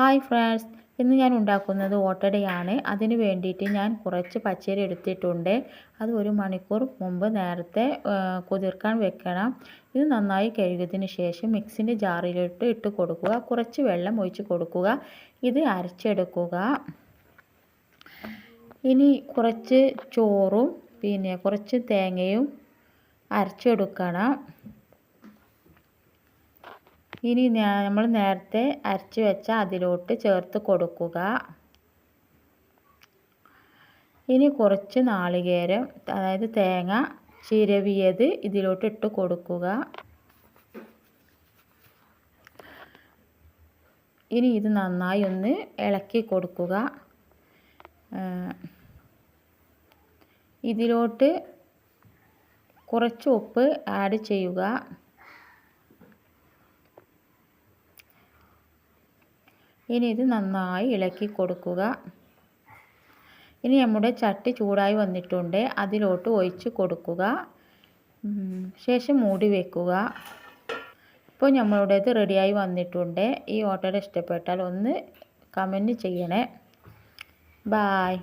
Hi friends ഇന്ന് ഞാൻ ഉണ്ടാക്കുന്നത് ഓട്ടടയാണ്. അതിന് വേണ്ടിയിട്ട് ഞാൻ കുറച്ച് പച്ചരി എടുത്തിട്ടുണ്ട്. അത് ഒരു മണിക്കൂർ മുമ്പ് നേരത്തെ കുതിർക്കാൻ വെക്കണം. ഇത് നന്നായി കഴുകിയതിന് ശേഷം മിക്സിന്റെ ജാറിലിട്ട് ഇട്ട് കൊടുക്കുക. കുറച്ച് വെള്ളം ഒഴിച്ച് കൊടുക്കുക. ഇത് അരച്ചെടുക്കുക. ഇനി കുറച്ച് ചോറും പിന്നെ കുറച്ച് തേങ്ങയും അരച്ചെടുക്കണം. ഇനി നമ്മൾ നേരത്തെ അരച്ച് വെച്ച അതിലോട്ട് ചേർത്ത് കൊടുക്കുക. ഇനി കുറച്ച് നാളികേരം അതായത് തേങ്ങ ചിരവിയത് ഇതിലോട്ട് ഇട്ട് കൊടുക്കുക. ഇനി ഇത് നന്നായി ഒന്ന് ഇളക്കി കൊടുക്കുക. ഇതിലോട്ട് കുറച്ച് ഉപ്പ് ആഡ് ചെയ്യുക. ഇനി ഇത് നന്നായി ഇളക്കി കൊടുക്കുക. ഇനി നമ്മുടെ ചട്ടി ചൂടായി വന്നിട്ടുണ്ട്. അതിലോട്ട് ഒഴിച്ച് കൊടുക്കുക. ശേഷം മൂടി വെക്കുക. ഇപ്പോൾ നമ്മളുടേത് റെഡിയായി വന്നിട്ടുണ്ട്. ഈ ഓട്ടോടെ ഇഷ്ടപ്പെട്ടാൽ ഒന്ന് കമന്റ് ചെയ്യണേ. ബായ്.